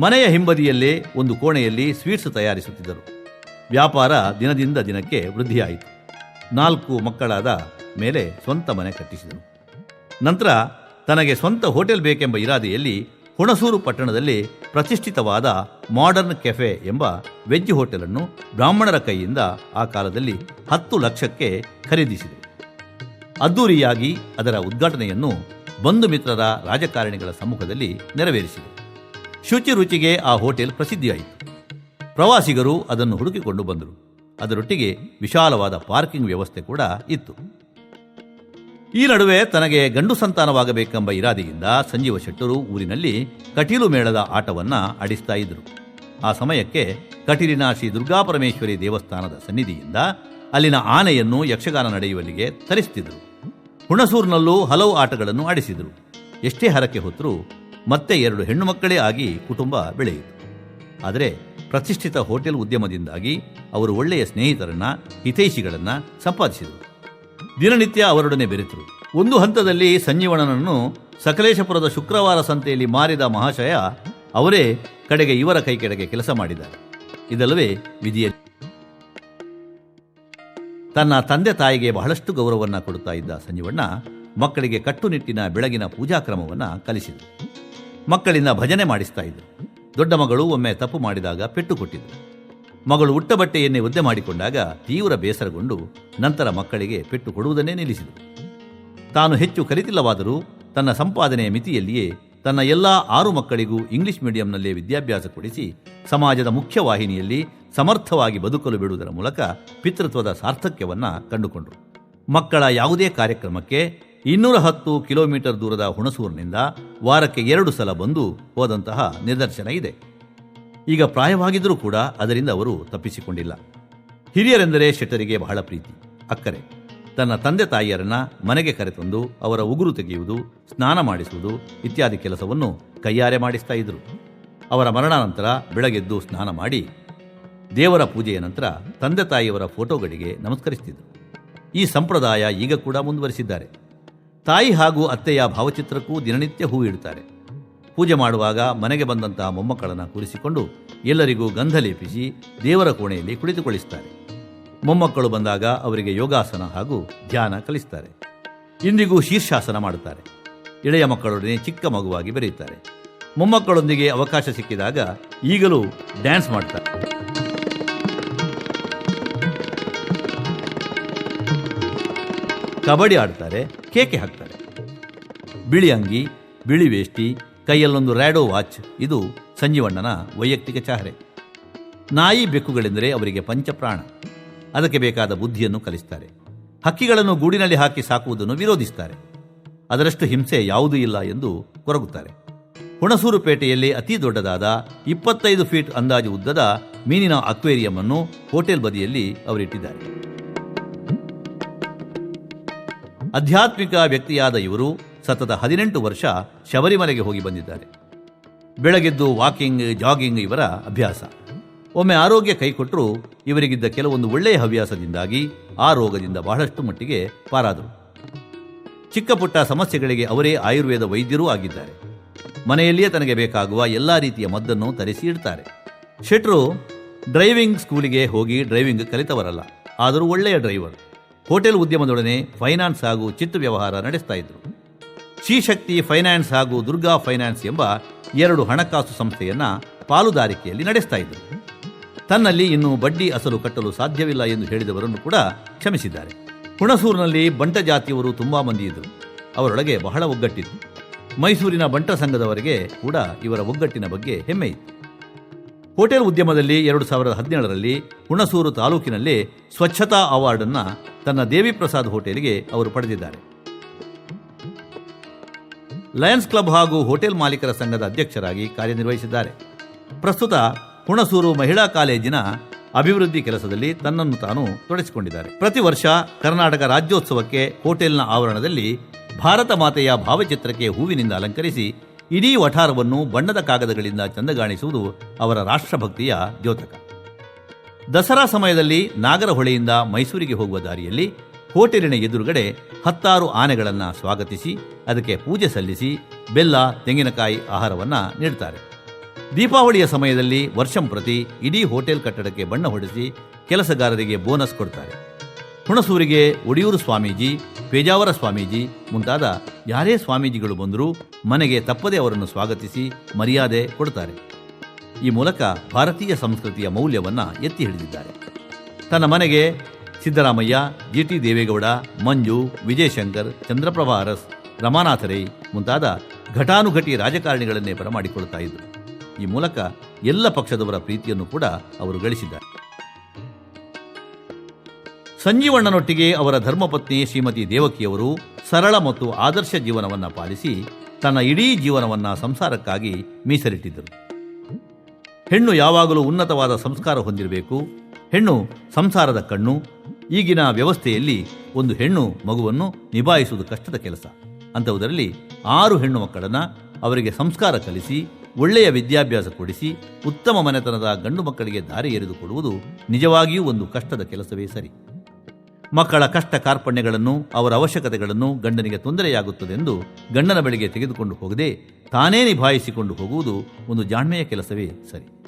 ಮನೆಯ ಹಿಂಬದಿಯಲ್ಲೇ ಒಂದು ಕೋಣೆಯಲ್ಲಿ ಸ್ವೀಟ್ಸ್ ತಯಾರಿಸುತ್ತಿದ್ದರು. ವ್ಯಾಪಾರ ದಿನದಿಂದ ದಿನಕ್ಕೆ ವೃದ್ಧಿಯಾಯಿತು. ನಾಲ್ಕು ಮಕ್ಕಳಾದ ಮೇಲೆ ಸ್ವಂತ ಮನೆ ಕಟ್ಟಿಸಿದರು. ನಂತರ ತನಗೆ ಸ್ವಂತ ಹೋಟೆಲ್ ಬೇಕೆಂಬ ಇರಾದೆಯಲ್ಲಿ ಹುಣಸೂರು ಪಟ್ಟಣದಲ್ಲಿ ಪ್ರತಿಷ್ಠಿತವಾದ ಮಾಡರ್ನ್ ಕೆಫೆ ಎಂಬ ವೆಜ್ ಹೋಟೆಲನ್ನು ಬ್ರಾಹ್ಮಣರ ಕೈಯಿಂದ ಆ ಕಾಲದಲ್ಲಿ ಹತ್ತು ಲಕ್ಷಕ್ಕೆ ಖರೀದಿಸಿದೆ. ಅದ್ದೂರಿಯಾಗಿ ಅದರ ಉದ್ಘಾಟನೆಯನ್ನು ಬಂಧು ಮಿತ್ರರ ರಾಜಕಾರಣಿಗಳ ಸಮ್ಮುಖದಲ್ಲಿ ನೆರವೇರಿಸಿದೆ. ಶುಚಿ ರುಚಿಗೆ ಆ ಹೋಟೆಲ್ ಪ್ರಸಿದ್ಧಿಯಾಯಿತು. ಪ್ರವಾಸಿಗರು ಅದನ್ನು ಹುಡುಕಿಕೊಂಡು ಬಂದರು. ಅದರೊಟ್ಟಿಗೆ ವಿಶಾಲವಾದ ಪಾರ್ಕಿಂಗ್ ವ್ಯವಸ್ಥೆ ಕೂಡ ಇತ್ತು. ಈ ನಡುವೆ ತನಗೆ ಗಂಡು ಸಂತಾನವಾಗಬೇಕೆಂಬ ಇರಾದೆಯಿಂದ ಸಂಜೀವ ಶೆಟ್ಟರು ಊರಿನಲ್ಲಿ ಕಟೀಲು ಮೇಳದ ಆಟವನ್ನ ಆಡಿಸ್ತಾ ಇದ್ದರು ಆ ಸಮಯಕ್ಕೆ ಕಟೀಲಿನ ಶ್ರೀ ದುರ್ಗಾಪರಮೇಶ್ವರಿ ದೇವಸ್ಥಾನದ ಸನ್ನಿಧಿಯಿಂದ ಅಲ್ಲಿನ ಆನೆಯನ್ನು ಯಕ್ಷಗಾನ ನಡೆಯುವಲ್ಲಿಗೆ ತರಿಸುತ್ತಿದ್ದರು ಹುಣಸೂರಿನಲ್ಲೂ ಹಲವು ಆಟಗಳನ್ನು ಆಡಿಸಿದರು. ಎಷ್ಟೇ ಹರಕೆ ಹೊತ್ತರೂ ಮತ್ತೆ ಎರಡು ಹೆಣ್ಣು ಮಕ್ಕಳೇ ಆಗಿ ಕುಟುಂಬ ಬೆಳೆಯಿತು. ಆದರೆ ಪ್ರತಿಷ್ಠಿತ ಹೋಟೆಲ್ ಉದ್ಯಮದಿಂದಾಗಿ ಅವರು ಒಳ್ಳೆಯ ಸ್ನೇಹಿತರನ್ನ, ಹಿತೈಷಿಗಳನ್ನ ಸಂಪಾದಿಸಿದರು. ದಿನನಿತ್ಯ ಅವರೊಡನೆ ಬೆರೆತರು. ಒಂದು ಹಂತದಲ್ಲಿ ಸಂಜೀವಣನನ್ನು ಸಕಲೇಶಪುರದ ಶುಕ್ರವಾರ ಸಂತೆಯಲ್ಲಿ ಮಾರಿದ ಮಹಾಶಯ ಅವರೇ ಕಡೆಗೆ ಇವರ ಕೈ ಕೆಳಗೆ ಕೆಲಸ ಮಾಡಿದ್ದಾರೆ. ಇದಲ್ಲವೇ ವಿಧಿಯ ತನ್ನ ತಂದೆ ತಾಯಿಗೆ ಬಹಳಷ್ಟು ಗೌರವವನ್ನು ಕೊಡುತ್ತಾ ಇದ್ದ ಸಂಜೀವಣ್ಣ ಮಕ್ಕಳಿಗೆ ಕಟ್ಟುನಿಟ್ಟಿನ ಬೆಳಗಿನ ಪೂಜಾ ಕ್ರಮವನ್ನು ಕಲಿಸಿದರು. ಮಕ್ಕಳಿಂದ ಭಜನೆ ಮಾಡಿಸ್ತಾ ಇದ್ದರು. ದೊಡ್ಡ ಮಗಳು ಒಮ್ಮೆ ತಪ್ಪು ಮಾಡಿದಾಗ ಪೆಟ್ಟು ಕೊಟ್ಟಿದ್ದರು. ಮಗಳು ಉಟ್ಟ ಬಟ್ಟೆಯನ್ನೇ ಒದ್ದೆ ಮಾಡಿಕೊಂಡಾಗ ತೀವ್ರ ಬೇಸರಗೊಂಡು ನಂತರ ಮಕ್ಕಳಿಗೆ ಪೆಟ್ಟು ಕೊಡುವುದನ್ನೇ ನಿಲ್ಲಿಸಿದರು ತಾನು ಹೆಚ್ಚು ಕಲಿತಿಲ್ಲವಾದರೂ ತನ್ನ ಸಂಪಾದನೆಯ ಮಿತಿಯಲ್ಲಿಯೇ ತನ್ನ ಎಲ್ಲ ಆರು ಮಕ್ಕಳಿಗೂ ಇಂಗ್ಲಿಷ್ ಮೀಡಿಯಂನಲ್ಲೇ ವಿದ್ಯಾಭ್ಯಾಸ ಕೊಡಿಸಿ ಸಮಾಜದ ಮುಖ್ಯವಾಹಿನಿಯಲ್ಲಿ ಸಮರ್ಥವಾಗಿ ಬದುಕಲು ಬಿಡುವುದರ ಮೂಲಕ ಪಿತೃತ್ವದ ಸಾರ್ಥಕ್ಯವನ್ನು ಕಂಡುಕೊಂಡರು. ಮಕ್ಕಳ ಯಾವುದೇ ಕಾರ್ಯಕ್ರಮಕ್ಕೆ ಇನ್ನೂರ ಹತ್ತು ಕಿಲೋಮೀಟರ್ ದೂರದ ಹುಣಸೂರಿನಿಂದ ವಾರಕ್ಕೆ ಎರಡು ಸಲ ಬಂದು ಹೋದಂತಹ ನಿದರ್ಶನ ಇದೆ. ಈಗ ಪ್ರಾಯವಾಗಿದ್ದರೂ ಕೂಡ ಅದರಿಂದ ಅವರು ತಪ್ಪಿಸಿಕೊಂಡಿಲ್ಲ. ಹಿರಿಯರೆಂದರೆ ಶೆಟ್ಟರಿಗೆ ಬಹಳ ಪ್ರೀತಿ, ಅಕ್ಕರೆ. ತನ್ನ ತಂದೆ ತಾಯಿಯರನ್ನ ಮನೆಗೆ ಕರೆತಂದು ಅವರ ಉಗುರು ತೆಗೆಯುವುದು, ಸ್ನಾನ ಮಾಡಿಸುವುದು ಇತ್ಯಾದಿ ಕೆಲಸವನ್ನು ಕೈಯಾರೆ ಮಾಡಿಸ್ತಾ ಇದ್ದರು ಅವರ ಮರಣಾನಂತರ ಬೆಳಗೆದ್ದು ಸ್ನಾನ ಮಾಡಿ ದೇವರ ಪೂಜೆಯ ನಂತರ ತಂದೆ ತಾಯಿಯವರ ಫೋಟೋಗಳಿಗೆ ನಮಸ್ಕರಿಸುತ್ತಿದ್ದರು ಈ ಸಂಪ್ರದಾಯ ಈಗ ಕೂಡ ಮುಂದುವರಿಸಿದ್ದಾರೆ. ತಾಯಿ ಹಾಗೂ ಅತ್ತೆಯ ಭಾವಚಿತ್ರಕ್ಕೂ ದಿನನಿತ್ಯ ಹೂ ಇಡುತ್ತಾರೆ ಪೂಜೆ ಮಾಡುವಾಗ ಮನೆಗೆ ಬಂದಂತಹ ಮೊಮ್ಮಕ್ಕಳನ್ನು ಕೂರಿಸಿಕೊಂಡು ಎಲ್ಲರಿಗೂ ಗಂಧ ಲೇಪಿಸಿ ದೇವರ ಕೋಣೆಯಲ್ಲಿ ಕುಳಿತುಕೊಳಿಸುತ್ತಾರೆ ಮೊಮ್ಮಕ್ಕಳು ಬಂದಾಗ ಅವರಿಗೆ ಯೋಗಾಸನ ಹಾಗೂ ಧ್ಯಾನ ಕಲಿಸ್ತಾರೆ. ಇಂದಿಗೂ ಶೀರ್ಷಾಸನ ಮಾಡುತ್ತಾರೆ. ಇಳೆಯ ಮಕ್ಕಳೊಡನೆ ಚಿಕ್ಕ ಮಗುವಾಗಿ ಬೆರೆಯುತ್ತಾರೆ. ಮೊಮ್ಮಕ್ಕಳೊಂದಿಗೆ ಅವಕಾಶ ಸಿಕ್ಕಿದಾಗ ಈಗಲೂ ಡ್ಯಾನ್ಸ್ ಮಾಡ್ತಾರೆ. ಕಬಡ್ಡಿ ಆಡ್ತಾರೆ, ಕೇಕೆ ಹಾಕ್ತಾರೆ. ಬಿಳಿ ಅಂಗಿ, ಬಿಳಿ ವೇಷ್ಟಿ ಕೈಯಲ್ಲೊಂದು ರ್ಯಾಡೋ ವಾಚ್, ಇದು ಸಂಜೀವಣ್ಣನ ವೈಯಕ್ತಿಕ ಚಹರೆ. ನಾಯಿ ಬೆಕ್ಕುಗಳೆಂದರೆ ಅವರಿಗೆ ಪಂಚಪ್ರಾಣ. ಅದಕ್ಕೆ ಬೇಕಾದ ಬುದ್ಧಿಯನ್ನು ಕಲಿಸ್ತಾರೆ. ಹಕ್ಕಿಗಳನ್ನು ಗೂಡಿನಲ್ಲಿ ಹಾಕಿ ಸಾಕುವುದನ್ನು ವಿರೋಧಿಸ್ತಾರೆ. ಅದರಷ್ಟು ಹಿಂಸೆ ಯಾವುದೂ ಇಲ್ಲ ಎಂದು ಕೊರಗುತ್ತಾರೆ. ಹುಣಸೂರು ಪೇಟೆಯಲ್ಲಿ ಅತಿ ದೊಡ್ಡದಾದ ಇಪ್ಪತ್ತೈದು ಫೀಟ್ ಅಂದಾಜು ಉದ್ದದ ಮೀನಿನ ಅಕ್ವೇರಿಯಂ ಅನ್ನು ಹೋಟೆಲ್ ಬದಿಯಲ್ಲಿ ಅವರಿಟ್ಟಿದ್ದಾರೆ. ಆಧ್ಯಾತ್ಮಿಕ ವ್ಯಕ್ತಿಯಾದ ಇವರು ಸತತ ಹದಿನೆಂಟು ವರ್ಷ ಶಬರಿಮಲೆಗೆ ಹೋಗಿ ಬಂದಿದ್ದಾರೆ. ಬೆಳಗೆದ್ದು ವಾಕಿಂಗ್, ಜಾಗಿಂಗ್ ಇವರ ಅಭ್ಯಾಸ. ಒಮ್ಮೆ ಆರೋಗ್ಯ ಕೈಕೊಟ್ಟರೂ ಇವರಿಗಿದ್ದ ಕೆಲವೊಂದು ಒಳ್ಳೆಯ ಹವ್ಯಾಸದಿಂದಾಗಿ ಆ ರೋಗದಿಂದ ಬಹಳಷ್ಟು ಮಟ್ಟಿಗೆ ಪಾರಾದರು. ಚಿಕ್ಕ ಪುಟ್ಟ ಸಮಸ್ಯೆಗಳಿಗೆ ಅವರೇ ಆಯುರ್ವೇದ ವೈದ್ಯರೂ ಆಗಿದ್ದಾರೆ. ಮನೆಯಲ್ಲಿಯೇ ತನಗೆ ಬೇಕಾಗುವ ಎಲ್ಲ ರೀತಿಯ ಮದ್ದನ್ನು ತರಿಸಿ ಇಡ್ತಾರೆ. ಶೆಟ್ರು ಡ್ರೈವಿಂಗ್ ಸ್ಕೂಲಿಗೆ ಹೋಗಿ ಡ್ರೈವಿಂಗ್ ಕಲಿತವರಲ್ಲ, ಆದರೂ ಒಳ್ಳೆಯ ಡ್ರೈವರ್. ಹೋಟೆಲ್ ಉದ್ಯಮದೊಡನೆ ಫೈನಾನ್ಸ್ ಹಾಗೂ ಚಿತ್ತು ವ್ಯವಹಾರ ನಡೆಸ್ತಾ ಇದ್ರು. ಶ್ರೀಶಕ್ತಿ ಫೈನಾನ್ಸ್ ಹಾಗೂ ದುರ್ಗಾ ಫೈನಾನ್ಸ್ ಎಂಬ ಎರಡು ಹಣಕಾಸು ಸಂಸ್ಥೆಯನ್ನ ಪಾಲುದಾರಿಕೆಯಲ್ಲಿ ನಡೆಸ್ತಾ ಇದ್ದರು ತನ್ನಲ್ಲಿ ಇನ್ನು ಬಡ್ಡಿ ಅಸಲು ಕಟ್ಟಲು ಸಾಧ್ಯವಿಲ್ಲ ಎಂದು ಹೇಳಿದವರನ್ನು ಕೂಡ ಕ್ಷಮಿಸಿದ್ದಾರೆ. ಹುಣಸೂರಿನಲ್ಲಿ ಬಂಟ ಜಾತಿಯವರು ತುಂಬಾ ಮಂದಿ ಇದ್ದರು ಅವರೊಳಗೆ ಬಹಳ ಒಗ್ಗಟ್ಟಿತ್ತು. ಮೈಸೂರಿನ ಬಂಟ ಸಂಘದವರಿಗೆ ಕೂಡ ಇವರ ಒಗ್ಗಟ್ಟಿನ ಬಗ್ಗೆ ಹೆಮ್ಮೆ ಇತ್ತು. ಹೋಟೆಲ್ ಉದ್ಯಮದಲ್ಲಿ ಎರಡು ಸಾವಿರದ ಹದಿನೇಳರಲ್ಲಿ ಹುಣಸೂರು ತಾಲೂಕಿನಲ್ಲಿ ಸ್ವಚ್ಛತಾ ಅವಾರ್ಡನ್ನು ತನ್ನ ದೇವಿ ಪ್ರಸಾದ್ ಹೋಟೆಲ್ಗೆ ಅವರು ಪಡೆದಿದ್ದಾರೆ. ಲಯನ್ಸ್ ಕ್ಲಬ್ ಹಾಗೂ ಹೋಟೆಲ್ ಮಾಲೀಕರ ಸಂಘದ ಅಧ್ಯಕ್ಷರಾಗಿ ಕಾರ್ಯನಿರ್ವಹಿಸಿದ್ದಾರೆ. ಪ್ರಸ್ತುತ ಹುಣಸೂರು ಮಹಿಳಾ ಕಾಲೇಜಿನ ಅಭಿವೃದ್ಧಿ ಕೆಲಸದಲ್ಲಿ ತನ್ನನ್ನು ತಾನು ತೊಡಗಿಸಿಕೊಂಡಿದ್ದಾರೆ. ಪ್ರತಿ ವರ್ಷ ಕರ್ನಾಟಕ ರಾಜ್ಯೋತ್ಸವಕ್ಕೆ ಹೋಟೆಲ್ನ ಆವರಣದಲ್ಲಿ ಭಾರತ ಮಾತೆಯ ಭಾವಚಿತ್ರಕ್ಕೆ ಹೂವಿನಿಂದ ಅಲಂಕರಿಸಿ ಇಡೀ ವಠಾರವನ್ನು ಬಣ್ಣದ ಕಾಗದಗಳಿಂದ ಚಂದಗಾಣಿಸುವುದು ಅವರ ರಾಷ್ಟ್ರಭಕ್ತಿಯ ದ್ಯೋತಕ. ದಸರಾ ಸಮಯದಲ್ಲಿ ನಾಗರಹೊಳೆಯಿಂದ ಮೈಸೂರಿಗೆ ಹೋಗುವ ದಾರಿಯಲ್ಲಿ ಹೋಟೆಲಿನ ಎದುರುಗಡೆ ಹತ್ತಾರು ಆನೆಗಳನ್ನು ಸ್ವಾಗತಿಸಿ, ಅದಕ್ಕೆ ಪೂಜೆ ಸಲ್ಲಿಸಿ ಬೆಲ್ಲ, ತೆಂಗಿನಕಾಯಿ ಆಹಾರವನ್ನು ನೀಡುತ್ತಾರೆ ದೀಪಾವಳಿಯ ಸಮಯದಲ್ಲಿ ವರ್ಷಂ ಪ್ರತಿ ಇಡೀ ಹೋಟೆಲ್ ಕಟ್ಟಡಕ್ಕೆ ಬಣ್ಣ ಹೊಡೆಸಿ ಕೆಲಸಗಾರರಿಗೆ ಬೋನಸ್ ಕೊಡ್ತಾರೆ. ಹುಣಸೂರಿಗೆ ಒಡಿಯೂರು ಸ್ವಾಮೀಜಿ, ಪೇಜಾವರ ಸ್ವಾಮೀಜಿ ಮುಂತಾದ ಯಾರೇ ಸ್ವಾಮೀಜಿಗಳು ಬಂದರೂ ಮನೆಗೆ ತಪ್ಪದೆ ಅವರನ್ನು ಸ್ವಾಗತಿಸಿ ಮರ್ಯಾದೆ ಕೊಡ್ತಾರೆ. ಈ ಮೂಲಕ ಭಾರತೀಯ ಸಂಸ್ಕೃತಿಯ ಮೌಲ್ಯವನ್ನ ಎತ್ತಿ ಹಿಡಿದಿದ್ದಾರೆ. ತನ್ನ ಮನೆಗೆ ಸಿದ್ದರಾಮಯ್ಯ ಜಿಟಿ ದೇವೇಗೌಡ, ಮಂಜು, ವಿಜಯಶಂಕರ್, ಚಂದ್ರಪ್ರಭಾ ಅರಸ್, ರಮಾನಾಥ ರೈ ಮುಂತಾದ ಘಟಾನುಘಟಿ ರಾಜಕಾರಣಿಗಳನ್ನೇ ಬರಮಾಡಿಕೊಳ್ಳುತ್ತಾ ಇದ್ದರು ಈ ಮೂಲಕ ಎಲ್ಲ ಪಕ್ಷದವರ ಪ್ರೀತಿಯನ್ನು ಕೂಡ ಅವರು ಗಳಿಸಿದ್ದಾರೆ. ಸಂಜೀವಣ್ಣನೊಟ್ಟಿಗೆ ಅವರ ಧರ್ಮಪತ್ನಿ ಶ್ರೀಮತಿ ದೇವಕಿಯವರು ಸರಳ ಮತ್ತು ಆದರ್ಶ ಜೀವನವನ್ನು ಪಾಲಿಸಿ ತನ್ನ ಇಡೀ ಜೀವನವನ್ನು ಸಂಸಾರಕ್ಕಾಗಿ ಮೀಸಲಿಟ್ಟಿದ್ದರು. ಹೆಣ್ಣು ಯಾವಾಗಲೂ ಉನ್ನತವಾದ ಸಂಸ್ಕಾರ ಹೊಂದಿರಬೇಕು, ಹೆಣ್ಣು ಸಂಸಾರದ ಕಣ್ಣು ಈಗಿನ ವ್ಯವಸ್ಥೆಯಲ್ಲಿ ಒಂದು ಹೆಣ್ಣು ಮಗುವನ್ನು ನಿಭಾಯಿಸುವುದು ಕಷ್ಟದ ಕೆಲಸ. ಅಂಥವುದರಲ್ಲಿ ಆರು ಹೆಣ್ಣು ಮಕ್ಕಳನ್ನು ಅವರಿಗೆ ಸಂಸ್ಕಾರ ಕಲಿಸಿ, ಒಳ್ಳೆಯ ವಿದ್ಯಾಭ್ಯಾಸ ಕೊಡಿಸಿ, ಉತ್ತಮ ಮನೆತನದ ಗಂಡು ಮಕ್ಕಳಿಗೆ ದಾರಿ ಎರೆದುಕೊಡುವುದು ನಿಜವಾಗಿಯೂ ಒಂದು ಕಷ್ಟದ ಕೆಲಸವೇ ಸರಿ. ಮಕ್ಕಳ ಕಷ್ಟ ಕಾರ್ಪಣ್ಯಗಳನ್ನು, ಅವರ ಅವಶ್ಯಕತೆಗಳನ್ನು ಗಂಡನಿಗೆ ತೊಂದರೆಯಾಗುತ್ತದೆಂದು ಗಂಡನ ಬಳಿಗೆ ತೆಗೆದುಕೊಂಡು ಹೋಗದೆ ತಾನೇ ನಿಭಾಯಿಸಿಕೊಂಡು ಹೋಗುವುದು ಒಂದು ಜಾಣ್ಮೆಯ ಕೆಲಸವೇ ಸರಿ.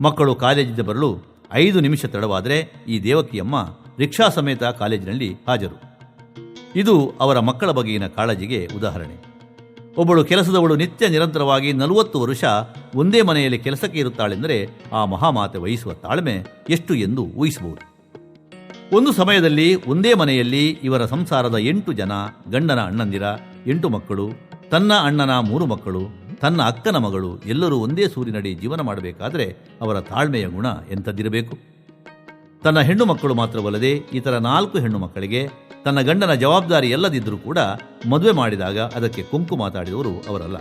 ಮಕ್ಕಳು ಕಾಲೇಜಿಂದ ಬರಲು ಐದು ನಿಮಿಷ ತಡವಾದರೆ ಈ ದೇವಕಿಯಮ್ಮ ರಿಕ್ಷಾ ಸಮೇತ ಕಾಲೇಜಿನಲ್ಲಿ ಹಾಜರು. ಇದು ಅವರ ಮಕ್ಕಳ ಬಗೆಗಿನ ಕಾಳಜಿಗೆ ಉದಾಹರಣೆ. ಒಬ್ಬಳು ಕೆಲಸದವಳು ನಿತ್ಯ ನಿರಂತರವಾಗಿ ನಲವತ್ತು ವರುಷ ಒಂದೇ ಮನೆಯಲ್ಲಿ ಕೆಲಸಕ್ಕೆ ಇರುತ್ತಾಳೆಂದರೆ ಆ ಮಹಾಮಾತೆ ವಹಿಸುವ ತಾಳ್ಮೆ ಎಷ್ಟು ಎಂದು ಊಹಿಸಬಹುದು. ಒಂದು ಸಮಯದಲ್ಲಿ ಒಂದೇ ಮನೆಯಲ್ಲಿ ಇವರ ಸಂಸಾರದ ಎಂಟು ಜನ, ಗಂಡನ ಅಣ್ಣಂದಿರ ಎಂಟು ಮಕ್ಕಳು, ತನ್ನ ಅಣ್ಣನ ಮೂರು ಮಕ್ಕಳು, ತನ್ನ ಅಕ್ಕನ ಮಗಳು ಎಲ್ಲರೂ ಒಂದೇ ಸೂರಿನಡಿ ಜೀವನ ಮಾಡಬೇಕಾದರೆ ಅವರ ತಾಳ್ಮೆಯ ಗುಣ ಎಂಥದ್ದಿರಬೇಕು. ತನ್ನ ಹೆಣ್ಣು ಮಕ್ಕಳು ಮಾತ್ರವಲ್ಲದೆ ಇತರ ನಾಲ್ಕು ಹೆಣ್ಣು ಮಕ್ಕಳಿಗೆ ತನ್ನ ಗಂಡನ ಜವಾಬ್ದಾರಿ ಎಲ್ಲದಿದ್ದರೂ ಕೂಡ ಮದುವೆ ಮಾಡಿದಾಗ ಅದಕ್ಕೆ ಕುಂಕು ಮಾತಾಡಿದವರು ಅವರಲ್ಲ.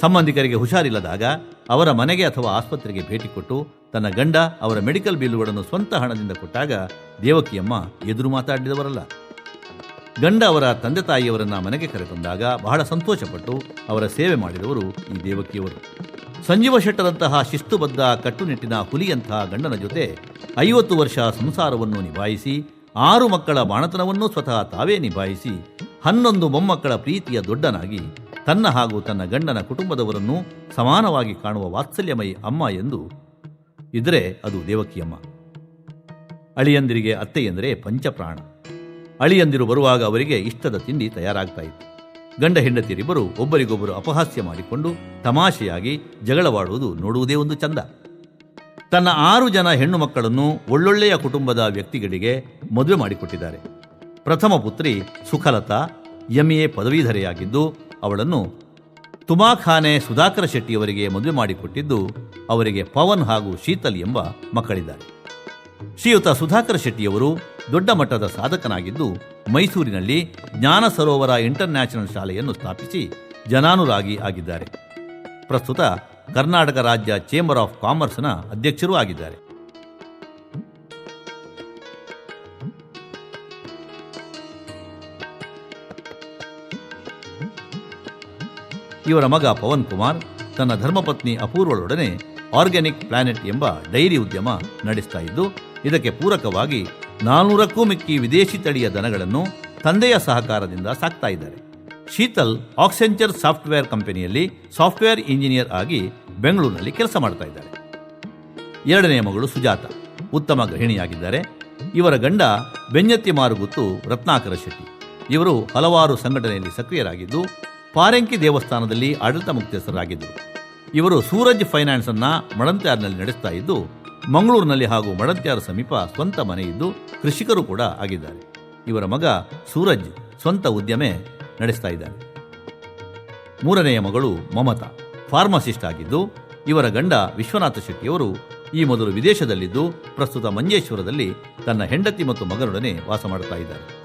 ಸಂಬಂಧಿಕರಿಗೆ ಹುಷಾರಿಲ್ಲದಾಗ ಅವರ ಮನೆಗೆ ಅಥವಾ ಆಸ್ಪತ್ರೆಗೆ ಭೇಟಿ ಕೊಟ್ಟು ತನ್ನ ಗಂಡ ಅವರ ಮೆಡಿಕಲ್ ಬಿಲ್ಲುಗಳನ್ನು ಸ್ವಂತ ಹಣದಿಂದ ಕೊಟ್ಟಾಗ ದೇವಕಿಯಮ್ಮ ಎದುರು ಮಾತಾಡಿದವರಲ್ಲ. ಗಂಡ ಅವರ ತಂದೆ ತಾಯಿಯವರನ್ನ ಮನೆಗೆ ಕರೆತಂದಾಗ ಬಹಳ ಸಂತೋಷಪಟ್ಟು ಅವರ ಸೇವೆ ಮಾಡಿದವರು ಈ ದೇವಕಿಯವರು. ಸಂಜೀವ ಶೆಟ್ಟರಂತಹ ಶಿಸ್ತುಬದ್ಧ ಕಟ್ಟುನಿಟ್ಟಿನ ಹುಲಿಯಂತಹ ಗಂಡನ ಜೊತೆ ಐವತ್ತು ವರ್ಷ ಸಂಸಾರವನ್ನು ನಿಭಾಯಿಸಿ, ಆರು ಮಕ್ಕಳ ಬಾಣತನವನ್ನೂ ಸ್ವತಃ ತಾವೇ ನಿಭಾಯಿಸಿ, ಹನ್ನೊಂದು ಮೊಮ್ಮಕ್ಕಳ ಪ್ರೀತಿಯ ದೊಡ್ಡನಾಗಿ ತನ್ನ ಹಾಗೂ ತನ್ನ ಗಂಡನ ಕುಟುಂಬದವರನ್ನು ಸಮಾನವಾಗಿ ಕಾಣುವ ವಾತ್ಸಲ್ಯಮಯಿ ಅಮ್ಮ ಎಂದು ಇದ್ರೆ ಅದು ದೇವಕಿಯಮ್ಮ. ಅಳಿಯಂದಿರಿಗೆ ಅತ್ತೆಯೆಂದರೆ ಪಂಚಪ್ರಾಣ. ಅಳಿಯಂದಿರು ಬರುವಾಗ ಅವರಿಗೆ ಇಷ್ಟದ ತಿಂಡಿ ತಯಾರಾಗ್ತಾ ಇತ್ತು. ಗಂಡ ಹೆಂಡತಿಯರಿಬ್ಬರು ಒಬ್ಬರಿಗೊಬ್ಬರು ಅಪಹಾಸ್ಯ ಮಾಡಿಕೊಂಡು ತಮಾಷೆಯಾಗಿ ಜಗಳವಾಡುವುದು ನೋಡುವುದೇ ಒಂದು ಚಂದ. ತನ್ನ ಆರು ಜನ ಹೆಣ್ಣು ಮಕ್ಕಳನ್ನು ಒಳ್ಳೊಳ್ಳೆಯ ಕುಟುಂಬದ ವ್ಯಕ್ತಿಗಳಿಗೆ ಮದುವೆ ಮಾಡಿಕೊಟ್ಟಿದ್ದಾರೆ. ಪ್ರಥಮ ಪುತ್ರಿ ಸುಖಲತಾ ಎಂಎ ಪದವೀಧರೆಯಾಗಿದ್ದು, ಅವಳನ್ನು ತುಮಾಖಾನೆ ಸುಧಾಕರ ಶೆಟ್ಟಿಯವರಿಗೆ ಮದುವೆ ಮಾಡಿಕೊಟ್ಟಿದ್ದು, ಅವರಿಗೆ ಪವನ್ ಹಾಗೂ ಶೀತಲ್ ಎಂಬ ಮಕ್ಕಳಿದ್ದಾರೆ. ಶ್ರೀಯುತ ಸುಧಾಕರ ಶೆಟ್ಟಿಯವರು ದೊಡ್ಡ ಮಟ್ಟದ ಸಾಧಕನಾಗಿದ್ದು ಮೈಸೂರಿನಲ್ಲಿ ಜ್ಞಾನ ಸರೋವರ ಇಂಟರ್ನ್ಯಾಷನಲ್ ಶಾಲೆಯನ್ನು ಸ್ಥಾಪಿಸಿ ಜನಾನುರಾಗಿ ಆಗಿದ್ದಾರೆ. ಪ್ರಸ್ತುತ ಕರ್ನಾಟಕ ರಾಜ್ಯ ಚೇಂಬರ್ ಆಫ್ ಕಾಮರ್ಸ್ನ ಅಧ್ಯಕ್ಷರೂ ಆಗಿದ್ದಾರೆ. ಇವರ ಮಗ ಪವನ್ ಕುಮಾರ್ ತನ್ನ ಧರ್ಮಪತ್ನಿ ಅಪೂರ್ವಳೊಡನೆ ಆರ್ಗ್ಯಾನಿಕ್ ಪ್ಲಾನೆಟ್ ಎಂಬ ಡೈರಿ ಉದ್ಯಮ ನಡೆಸ್ತಾ ಇದ್ದು, ಇದಕ್ಕೆ ಪೂರಕವಾಗಿ ನಾನ್ನೂರಕ್ಕೂ ಮಿಕ್ಕಿ ವಿದೇಶಿ ತಳಿಯ ದನಗಳನ್ನು ತಂದೆಯ ಸಹಕಾರದಿಂದ ಸಾಕ್ತಾ ಇದ್ದಾರೆ. ಶೀತಲ್ ಆಕ್ಸೆಂಚರ್ ಸಾಫ್ಟ್ವೇರ್ ಕಂಪನಿಯಲ್ಲಿ ಸಾಫ್ಟ್ವೇರ್ ಇಂಜಿನಿಯರ್ ಆಗಿ ಬೆಂಗಳೂರಿನಲ್ಲಿ ಕೆಲಸ ಮಾಡ್ತಾ ಇದ್ದಾರೆ. ಎರಡನೆಯ ಮಗಳು ಸುಜಾತ, ಉತ್ತಮ ಗೃಹಿಣಿಯಾಗಿದ್ದಾರೆ. ಇವರ ಗಂಡ ಬೆಂಜತ್ತಿ ಮಾರುಗುತ್ತು ರತ್ನಾಕರ ಶೆಟ್ಟಿ. ಇವರು ಹಲವಾರು ಸಂಘಟನೆಯಲ್ಲಿ ಸಕ್ರಿಯರಾಗಿದ್ದು, ಪಾರೆಂಕಿ ದೇವಸ್ಥಾನದಲ್ಲಿ ಆಡಳಿತ ಮುಖ್ಯಸ್ಥರಾಗಿದ್ದರು. ಇವರು ಸೂರಜ್ ಫೈನಾನ್ಸ್ ಅನ್ನ ಮಳಂತ್ಯಾರ್ನಲ್ಲಿ ನಡೆಸ್ತಾ ಇದ್ದು ಮಂಗಳೂರಿನಲ್ಲಿ ಹಾಗೂ ಮಡತ್ಯಾರ ಸಮೀಪ ಸ್ವಂತ ಮನೆಯಿದ್ದು ಕೃಷಿಕರು ಕೂಡ ಆಗಿದ್ದಾರೆ. ಇವರ ಮಗ ಸೂರಜ್ ಸ್ವಂತ ಉದ್ಯಮೆ ನಡೆಸ್ತಾ ಇದ್ದಾನೆ. ಮೂರನೆಯ ಮಗಳು ಮಮತಾ ಫಾರ್ಮಸಿಸ್ಟ್ ಆಗಿದ್ದು, ಇವರ ಗಂಡ ವಿಶ್ವನಾಥ ಶೆಟ್ಟಿಯವರು ಈ ಮೊದಲು ವಿದೇಶದಲ್ಲಿದ್ದು, ಪ್ರಸ್ತುತ ಮಂಜೇಶ್ವರದಲ್ಲಿ ತನ್ನ ಹೆಂಡತಿ ಮತ್ತು ಮಗನೊಡನೆ ವಾಸ ಮಾಡುತ್ತಾ ಇದ್ದಾರೆ.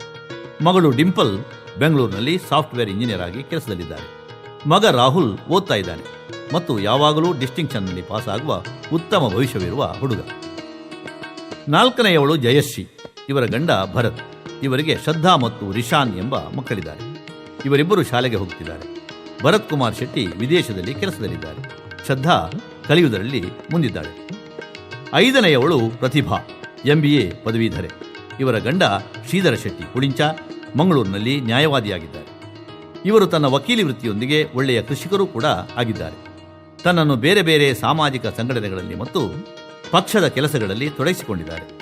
ಮಗಳು ಡಿಂಪಲ್ ಬೆಂಗಳೂರಿನಲ್ಲಿ ಸಾಫ್ಟ್ವೇರ್ ಇಂಜಿನಿಯರ್ ಆಗಿ ಕೆಲಸದಲ್ಲಿದ್ದಾರೆ. ಮಗ ರಾಹುಲ್ ಓದ್ತಾ ಇದ್ದಾನೆ ಮತ್ತು ಯಾವಾಗಲೂ ಡಿಸ್ಟಿಂಕ್ಷನ್ನಲ್ಲಿ ಪಾಸ್ ಆಗುವ ಉತ್ತಮ ಭವಿಷ್ಯವಿರುವ ಹುಡುಗ. ನಾಲ್ಕನೆಯವಳು ಜಯಶ್ರೀ, ಇವರ ಗಂಡ ಭರತ್, ಇವರಿಗೆ ಶ್ರದ್ಧಾ ಮತ್ತು ರಿಶಾನ್ ಎಂಬ ಮಕ್ಕಳಿದ್ದಾರೆ. ಇವರಿಬ್ಬರು ಶಾಲೆಗೆ ಹೋಗುತ್ತಿದ್ದಾರೆ. ಭರತ್ ಕುಮಾರ್ ಶೆಟ್ಟಿ ವಿದೇಶದಲ್ಲಿ ಕೆಲಸದಲ್ಲಿದ್ದಾರೆ. ಶ್ರದ್ಧಾ ಕಲಿಯುವುದರಲ್ಲಿ ಮುಂದಿದ್ದಾಳೆ. ಐದನೆಯವಳು ಪ್ರತಿಭಾ, ಎಂಬಿಎ ಪದವೀಧರೆ. ಇವರ ಗಂಡ ಶ್ರೀಧರ ಶೆಟ್ಟಿ ಹುಳಿಂಚ ಮಂಗಳೂರಿನಲ್ಲಿ ನ್ಯಾಯವಾದಿಯಾಗಿದ್ದಾರೆ. ಇವರು ತನ್ನ ವಕೀಲಿ ವೃತ್ತಿಯೊಂದಿಗೆ ಒಳ್ಳೆಯ ಕೃಷಿಕರೂ ಕೂಡ ಆಗಿದ್ದಾರೆ. ತನ್ನನ್ನು ಬೇರೆ ಬೇರೆ ಸಾಮಾಜಿಕ ಸಂಘಟನೆಗಳಲ್ಲಿ ಮತ್ತು ಪಕ್ಷದ ಕೆಲಸಗಳಲ್ಲಿ ತೊಡಗಿಸಿಕೊಂಡಿದ್ದಾರೆ.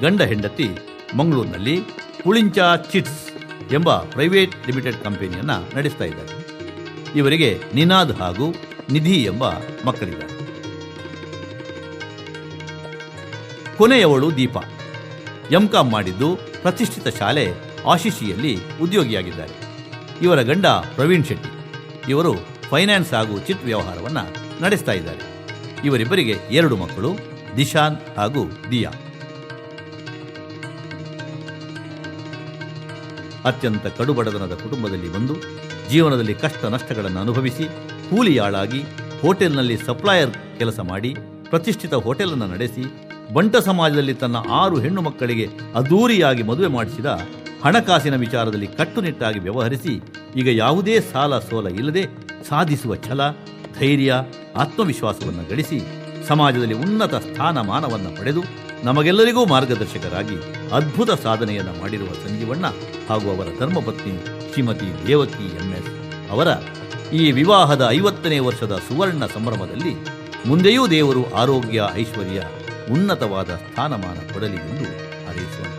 ಗಂಡ ಹೆಂಡತಿ ಮಂಗಳೂರಿನಲ್ಲಿ ಪುಳಿಂಚ ಚಿಟ್ಸ್ ಎಂಬ ಪ್ರೈವೇಟ್ ಲಿಮಿಟೆಡ್ ಕಂಪನಿಯನ್ನು ನಡೆಸ್ತಾ ಇದ್ದಾರೆ. ಇವರಿಗೆ ನಿನಾದ್ ಹಾಗೂ ನಿಧಿ ಎಂಬ ಮಕ್ಕಳಿದ್ದಾರೆ. ಕೊನೆಯವಳು ದೀಪ. ಎಂಕಾಂ ಮಾಡಿದ್ದು ಪ್ರತಿಷ್ಠಿತ ಶಾಲೆ ಆಶಿಷಿಯಲ್ಲಿ ಉದ್ಯೋಗಿಯಾಗಿದ್ದಾರೆ. ಇವರ ಗಂಡ ಪ್ರವೀಣ್ ಶೆಟ್ಟಿ. ಇವರು ಫೈನಾನ್ಸ್ ಹಾಗೂ ಚಿಟ್ ವ್ಯವಹಾರವನ್ನು ನಡೆಸ್ತಾ ಇದ್ದಾರೆ. ಇವರಿಬ್ಬರಿಗೆ ಎರಡು ಮಕ್ಕಳು, ದಿಶಾನ್ ಹಾಗೂ ದಿಯಾ. ಅತ್ಯಂತ ಕಡುಬಡತನದ ಕುಟುಂಬದಲ್ಲಿ ಬಂದು ಜೀವನದಲ್ಲಿ ಕಷ್ಟ ನಷ್ಟಗಳನ್ನು ಅನುಭವಿಸಿ ಕೂಲಿಯಾಳಾಗಿ ಹೋಟೆಲ್ನಲ್ಲಿ ಸಪ್ಲಾಯರ್ ಕೆಲಸ ಮಾಡಿ ಪ್ರತಿಷ್ಠಿತ ಹೋಟೆಲನ್ನು ನಡೆಸಿ ಬಂಟ ಸಮಾಜದಲ್ಲಿ ತನ್ನ ಆರು ಹೆಣ್ಣು ಮಕ್ಕಳಿಗೆ ಅದ್ದೂರಿಯಾಗಿ ಮದುವೆ ಮಾಡಿಸಿದ ಹಣಕಾಸಿನ ವಿಚಾರದಲ್ಲಿ ಕಟ್ಟುನಿಟ್ಟಾಗಿ ವ್ಯವಹರಿಸಿ ಈಗ ಯಾವುದೇ ಸಾಲ ಸೋಲ ಇಲ್ಲದೆ ಸಾಧಿಸುವ ಛಲ, ಧೈರ್ಯ, ಆತ್ಮವಿಶ್ವಾಸವನ್ನು ಗಳಿಸಿ ಸಮಾಜದಲ್ಲಿ ಉನ್ನತ ಸ್ಥಾನಮಾನವನ್ನು ಪಡೆದು ನಮಗೆಲ್ಲರಿಗೂ ಮಾರ್ಗದರ್ಶಕರಾಗಿ ಅದ್ಭುತ ಸಾಧನೆಯನ್ನು ಮಾಡಿರುವ ಸಂಜೀವಣ್ಣ ಹಾಗೂ ಅವರ ಧರ್ಮಪತ್ನಿ ಶ್ರೀಮತಿ ದೇವಕಿ ಎಂಎಸ್ ಅವರ ಈ ವಿವಾಹದ ಐವತ್ತನೇ ವರ್ಷದ ಸುವರ್ಣ ಸಂಭ್ರಮದಲ್ಲಿ ಮುಂದೆಯೂ ದೇವರು ಆರೋಗ್ಯ, ಐಶ್ವರ್ಯ, ಉನ್ನತವಾದ ಸ್ಥಾನಮಾನ ಕೊಡಲಿ ಎಂದು ಹಾರೈಸುವಂತೆ